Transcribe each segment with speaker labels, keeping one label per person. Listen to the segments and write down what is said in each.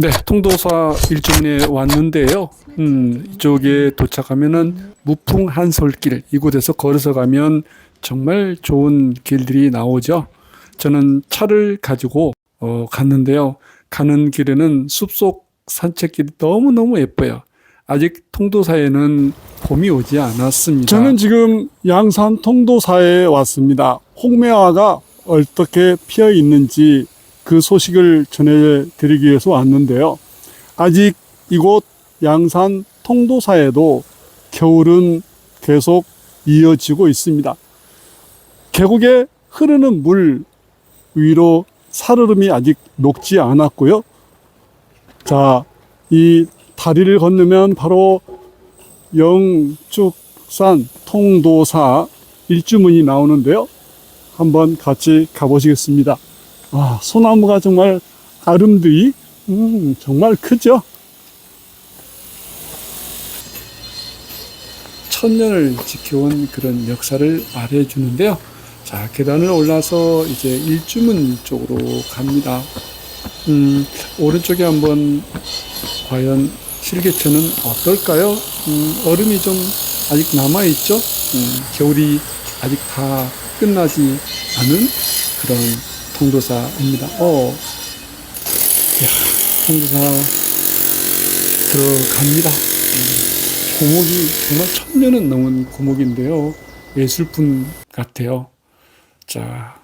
Speaker 1: 네, 통도사 일주문에 왔는데요. 음, 이쪽에 도착하면은 무풍 한솔길 이곳에서 걸어서 가면 정말 좋은 길들이 나오죠. 저는 차를 가지고 어, 갔는데요. 가는 길에는 숲속 산책길이 너무너무 예뻐요. 아직 통도사에는 봄이 오지 않았습니다.
Speaker 2: 저는 지금 양산 통도사에 왔습니다. 홍매화가 어떻게 피어 있는지 그 소식을 전해드리기 위해서 왔는데요. 아직 이곳 양산 통도사에도 겨울은 계속 이어지고 있습니다. 계곡에 흐르는 물 위로 살얼음이 아직 녹지 않았고요. 자, 이 다리를 건너면 바로 영축산 통도사 일주문이 나오는데요. 한번 같이 가보시겠습니다. 아, 소나무가 정말 아름드리, 음, 정말 크죠?
Speaker 1: 천년을 지켜온 그런 역사를 말해주는데요. 자, 계단을 올라서 이제 일주문 쪽으로 갑니다. 음, 오른쪽에 한번 과연 실개천은 어떨까요? 음, 얼음이 좀 아직 남아있죠? 음, 겨울이 아직 다 끝나지 않은 그런 통도사입니다. 어, 야, 통도사 들어갑니다. 고목이 정말 천년은 넘은 고목인데요. 예술품 같아요. 자,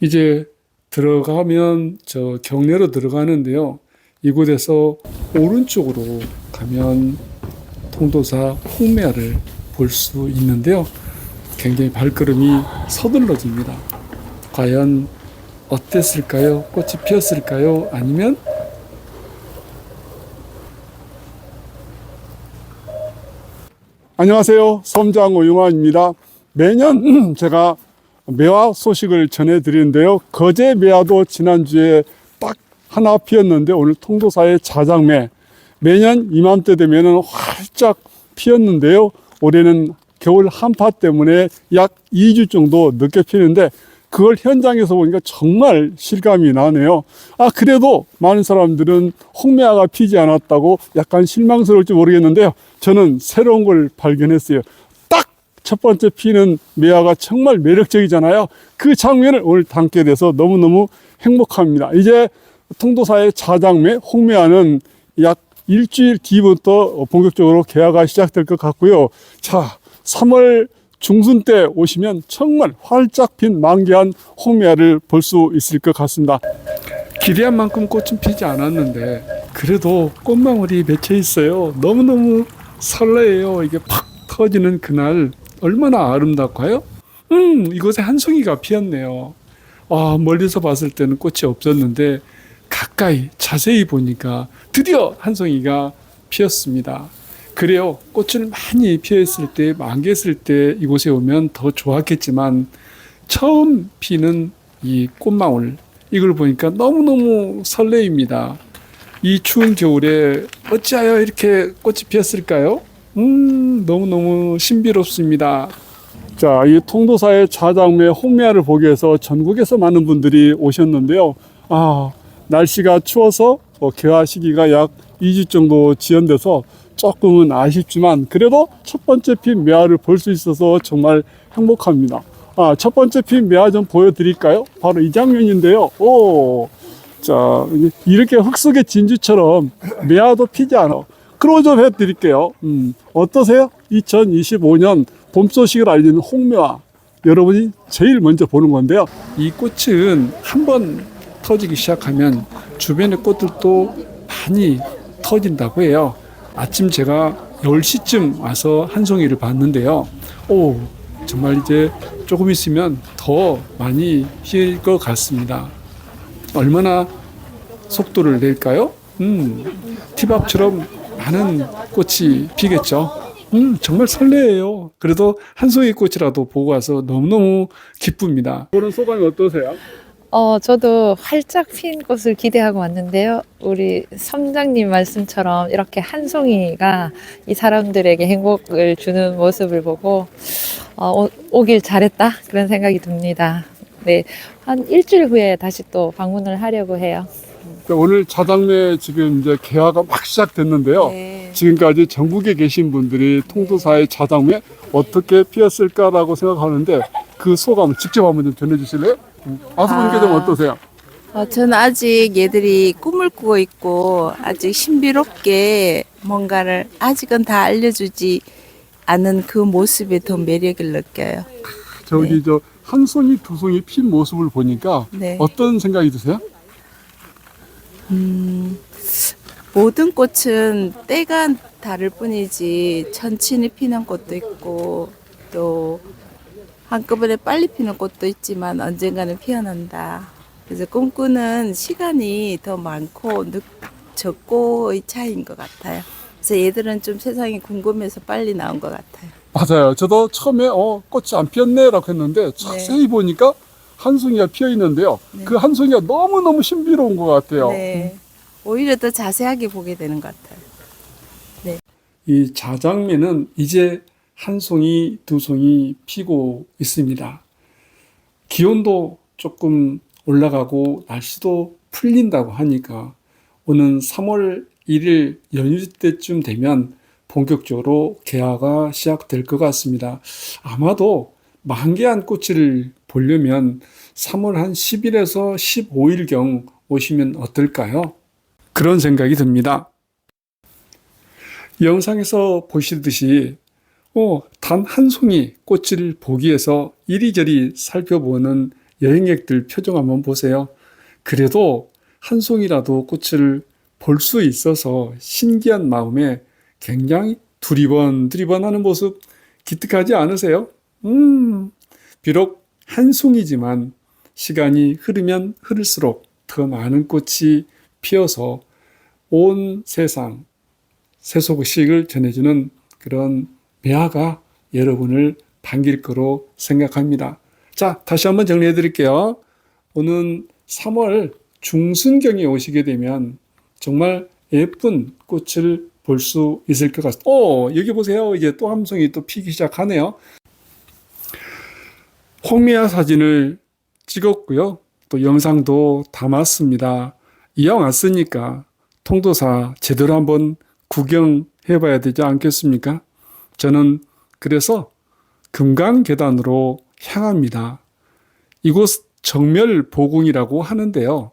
Speaker 1: 이제 들어가면 저 경내로 들어가는데요. 이곳에서 오른쪽으로 가면 통도사 홍매화를 볼 수 있는데요. 굉장히 발걸음이 서둘러집니다. 과연 어땠을까요? 꽃이 피었을까요? 아니면
Speaker 2: 안녕하세요. 섬장 오용환입니다. 매년 제가 매화 소식을 전해드리는데요. 거제 매화도 지난주에 딱 하나 피었는데 오늘 통도사의 자장매 매년 이맘때 되면은 활짝 피었는데요. 올해는 겨울 한파 때문에 약 2주 정도 늦게 피는데 그걸 현장에서 보니까 정말 실감이 나네요. 아, 그래도 많은 사람들은 홍매화가 피지 않았다고 약간 실망스러울지 모르겠는데요. 저는 새로운 걸 발견했어요. 딱 첫 번째 피는 매화가 정말 매력적이잖아요. 그 장면을 오늘 담게 돼서 너무너무 행복합니다. 이제 통도사의 자장매, 홍매화는 약 일주일 뒤부터 본격적으로 개화가 시작될 것 같고요. 자, 3월 중순 때 오시면 정말 활짝 핀 만개한 홍매화를 볼 수 있을 것 같습니다.
Speaker 1: 기대한 만큼 꽃은 피지 않았는데 그래도 꽃망울이 맺혀 있어요. 너무너무 설레요. 이게 팍 터지는 그날 얼마나 아름답고요. 음, 이곳에 한 송이가 피었네요. 아, 멀리서 봤을 때는 꽃이 없었는데 가까이 자세히 보니까 드디어 한 송이가 피었습니다. 그래요. 꽃을 많이 피었을 때, 만개했을 때 이곳에 오면 더 좋았겠지만 처음 피는 이 꽃망울 이걸 보니까 너무너무 설레입니다. 이 추운 겨울에 어찌하여 이렇게 꽃이 피었을까요? 음, 너무너무 신비롭습니다.
Speaker 2: 자, 이 통도사의 자장매 홍매화를 보기 위해서 전국에서 많은 분들이 오셨는데요. 아, 날씨가 추워서 어, 개화 시기가 약 2주 정도 지연돼서 조금은 아쉽지만 그래도 첫 번째 핀 매화를 볼 수 있어서 정말 행복합니다. 아, 첫 번째 핀 매화 좀 보여드릴까요? 바로 이 장면인데요. 오, 자, 이렇게 흙 속의 진주처럼 매화도 피지 않아. 크로즈 좀 해드릴게요. 음, 어떠세요? 2025년 봄 소식을 알리는 홍매화. 여러분이 제일 먼저 보는 건데요.
Speaker 1: 이 꽃은 한 번 터지기 시작하면 주변의 꽃들도 많이 터진다고 해요. 아침 제가 10시쯤 와서 한 송이를 봤는데요. 오, 정말 이제 조금 있으면 더 많이 피일 것 같습니다. 얼마나 속도를 낼까요? 음, 티밥처럼 많은 꽃이 피겠죠. 음, 정말 설레요. 그래도 한 송이 꽃이라도 보고 와서 너무너무 기쁩니다.
Speaker 2: 보는 소감이 어떠세요?
Speaker 3: 어, 저도 활짝 핀 꽃을 기대하고 왔는데요. 우리 섬장님 말씀처럼 이렇게 한 송이가 이 사람들에게 행복을 주는 모습을 보고 어, 오, 오길 잘했다 그런 생각이 듭니다. 네, 한 일주일 후에 다시 또 방문을 하려고 해요.
Speaker 2: 자, 오늘 자장매 지금 이제 개화가 막 시작됐는데요.
Speaker 3: 네.
Speaker 2: 지금까지 전국에 계신 분들이 통도사의 자장매 어떻게 피었을까라고 생각하는데 그 소감 직접 한번 좀 전해주실래요? 아수분께 좀
Speaker 4: 아.
Speaker 2: 어떠세요?
Speaker 4: 어, 저는 아직 얘들이 꿈을 꾸고 있고 아직 신비롭게 뭔가를 아직은 다 알려주지 않은 그 모습에 더 매력을 느껴요.
Speaker 2: 저기
Speaker 4: 네.
Speaker 2: 저한 송이 두 송이 핀 모습을 보니까
Speaker 4: 네.
Speaker 2: 어떤 생각이 드세요?
Speaker 4: 음, 모든 꽃은 때가 다를 뿐이지 천천히 피는 꽃도 있고 또 한꺼번에 빨리 피는 꽃도 있지만 언젠가는 피어난다. 그래서 꿈꾸는 시간이 더 많고 늦, 적고의 차이인 것 같아요. 그래서 얘들은 좀 세상이 궁금해서 빨리 나온 것 같아요.
Speaker 2: 맞아요. 저도 처음에 어 꽃이 안 피었네라고 했는데 자세히 보니까 한 송이가 피어 있는데요.
Speaker 4: 네.
Speaker 2: 그한 송이가 너무 너무 신비로운 것 같아요.
Speaker 4: 네. 오히려 더 자세하게 보게 되는 것 같아요.
Speaker 1: 이 자장매는 이제 한 송이, 두 송이 피고 있습니다. 기온도 조금 올라가고 날씨도 풀린다고 하니까 오는 3월 1일 연휴 때쯤 되면 본격적으로 개화가 시작될 것 같습니다. 아마도 만개한 꽃을 보려면 3월 한 10일에서 15일경 오시면 어떨까요? 그런 생각이 듭니다. 영상에서 보시듯이 어, 단한 송이 꽃을 보기 위해서 이리저리 살펴보는 여행객들 표정 한번 보세요. 그래도 한 송이라도 꽃을 볼 수 있어서 신기한 마음에 굉장히 두리번 두리번 하는 모습 기특하지 않으세요? 음, 비록 한 송이지만 시간이 흐르면 흐를수록 더 많은 꽃이 피어서 온 세상 세속식을 전해주는 그런 매화가 여러분을 반길 거로 생각합니다. 자, 다시 한번 정리해 드릴게요. 오는 3월 중순경에 오시게 되면 정말 예쁜 꽃을 볼 수 있을 것 같습니다. 오, 여기 보세요. 이제 또 함송이 또 피기 시작하네요. 홍미화 사진을 찍었고요. 또 영상도 담았습니다. 이왕 왔으니까 통도사 제대로 한번 구경해 봐야 되지 않겠습니까? 저는 그래서 금강계단으로 향합니다. 이곳 정멸보궁이라고 하는데요.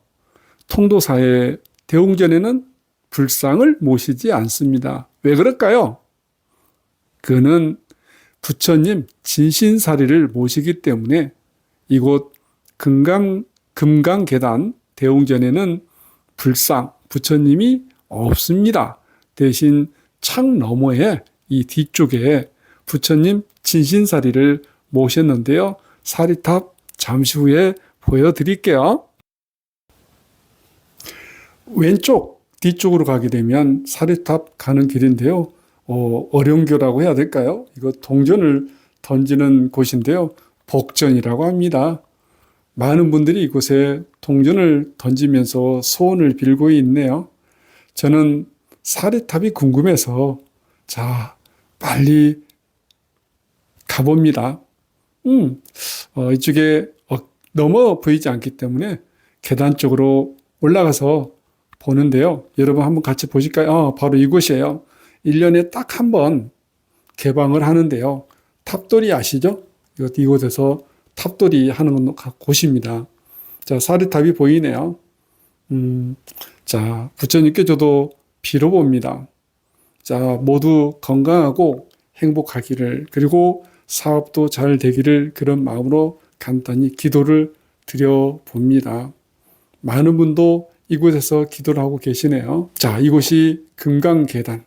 Speaker 1: 통도사의 대웅전에는 불상을 모시지 않습니다. 왜 그럴까요? 그는 부처님 진신사리를 모시기 때문에 이곳 금강, 금강 계단 대웅전에는 불상, 부처님이 없습니다. 대신 창 너머에 이 뒤쪽에 부처님 진신사리를 모셨는데요. 사리탑 잠시 후에 보여드릴게요. 왼쪽 뒤쪽으로 가게 되면 사리탑 가는 길인데요. 어, 어령교라고 해야 될까요? 이거 동전을 던지는 곳인데요. 복전이라고 합니다. 많은 분들이 이곳에 동전을 던지면서 소원을 빌고 있네요. 저는 사리탑이 궁금해서 자 빨리 가봅니다. 음, 어, 이쪽에 어, 넘어 보이지 않기 때문에 계단 쪽으로 올라가서 보는데요. 여러분 한번 같이 보실까요? 어, 바로 이곳이에요. 1년에 딱 한 번 개방을 하는데요. 탑돌이 아시죠? 이곳, 이곳에서 탑돌이 하는 곳입니다. 자, 사리탑이 보이네요. 음, 자, 부처님께 저도 빌어봅니다. 자, 모두 건강하고 행복하기를, 그리고 사업도 잘 되기를 그런 마음으로 간단히 기도를 드려 봅니다. 많은 분도 이곳에서 기도를 하고 계시네요. 자, 이곳이 금강계단.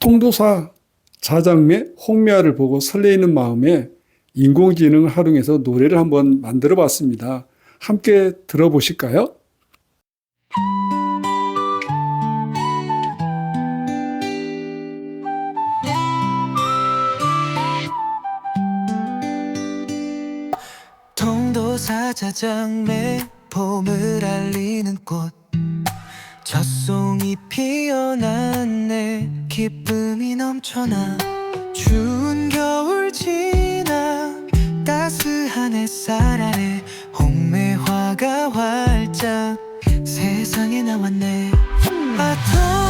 Speaker 1: 통도사 자장매 홍미화를 보고 설레이는 마음에 인공지능을 활용해서 노래를 한번 만들어 봤습니다. 함께 들어보실까요?
Speaker 5: 사 자장매 봄을 알리는 꽃. 젖송이 피어났네 기쁨이 넘쳐나. 추운 겨울 지나 따스한 햇살 아래 홍매화가 활짝 세상에 나왔네. 아통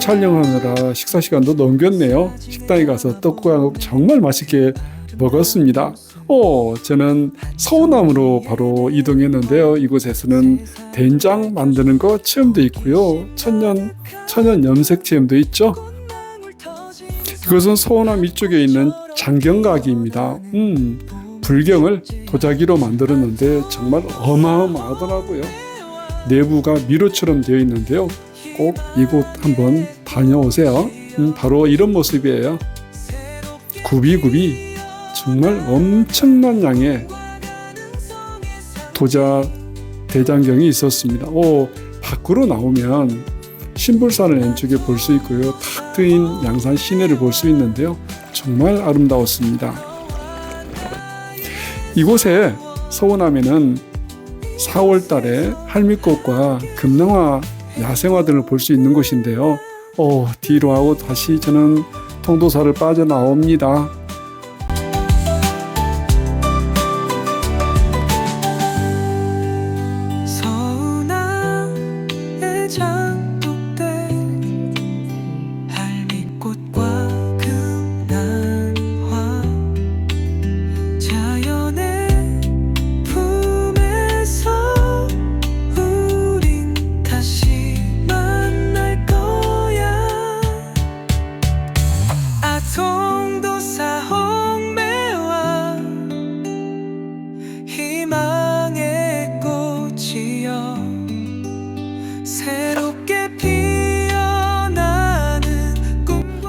Speaker 1: 촬영하느라 식사 시간도 넘겼네요. 식당에 가서 떡국왕국 정말 맛있게 먹었습니다. 오, 저는 서운함으로 바로 이동했는데요. 이곳에서는 된장 만드는 거 체험도 있고요. 천연 천연 염색 체험도 있죠. 이것은 서운함 이쪽에 있는 장경각입니다. 음, 불경을 도자기로 만들었는데 정말 어마어마하더라고요. 내부가 미로처럼 되어 있는데요. 꼭 이곳 한번 다녀오세요. 음, 바로 이런 모습이에요. 굽이굽이 정말 엄청난 양의 도자 대장경이 있었습니다. 오, 밖으로 나오면 신불산을 왼쪽에 볼 수 있고요. 탁 트인 양산 시내를 볼 수 있는데요. 정말 아름다웠습니다. 이곳에 서원함에는 4월 달에 할미꽃과 금낭화 야생화들을 볼 수 있는 곳인데요. 어, 뒤로 하고 다시 저는 통도사를 빠져나옵니다.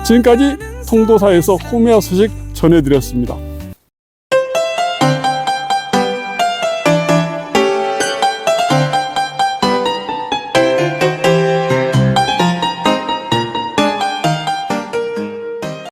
Speaker 2: 지금까지 통도사에서 홍미아 소식 전해드렸습니다.